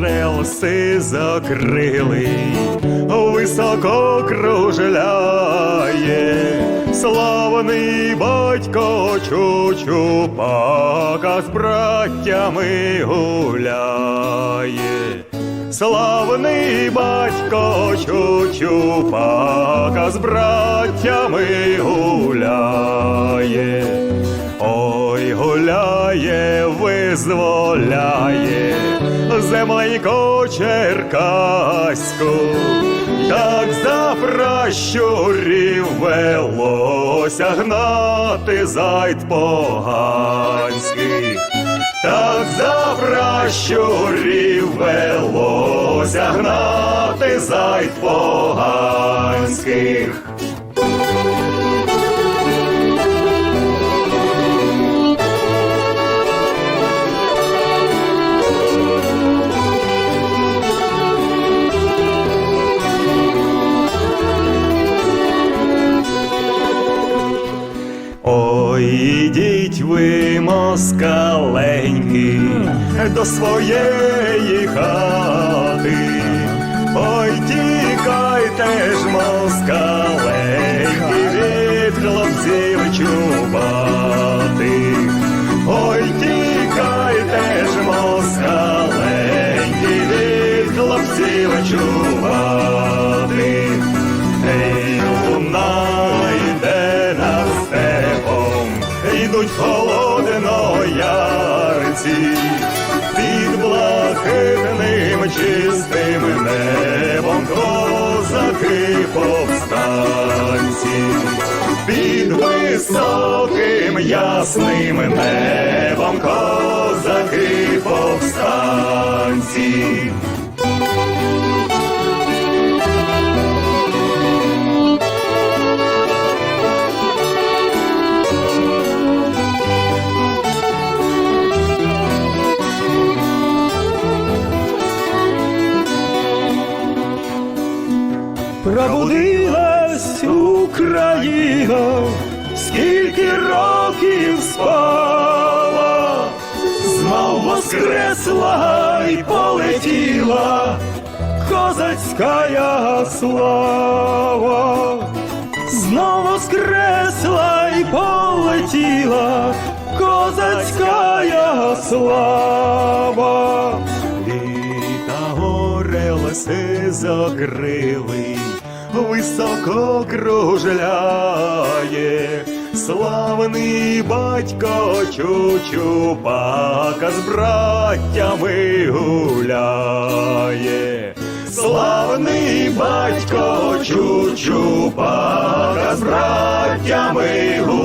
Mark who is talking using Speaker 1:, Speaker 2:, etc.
Speaker 1: релси закрилий, високо кружляє, славний батько Чучупака з браттями гуляє. Славний батько Чучупака з браттями гуляє. Гуляє, визволяє земленько черкаську, так за пращурів велося гнати зайд поганських. Так за пращурів велося гнати зайд поганських. Ой, ідіть ви, москаленьки, до своєї хати. Ой, тікайте ж, москаленьки, ярці, під блакитним чистим небом козаки повстанці, під високим ясним небом козаки Пробудилась Україна, скільки років спала, знов воскресла і полетіла козацька слава, знов воскресла і полетіла козацька слава. Горе високо кружляє, славний батько Чучупака з браттями гуляє. Славний батько Чучупака з браттями гуляє.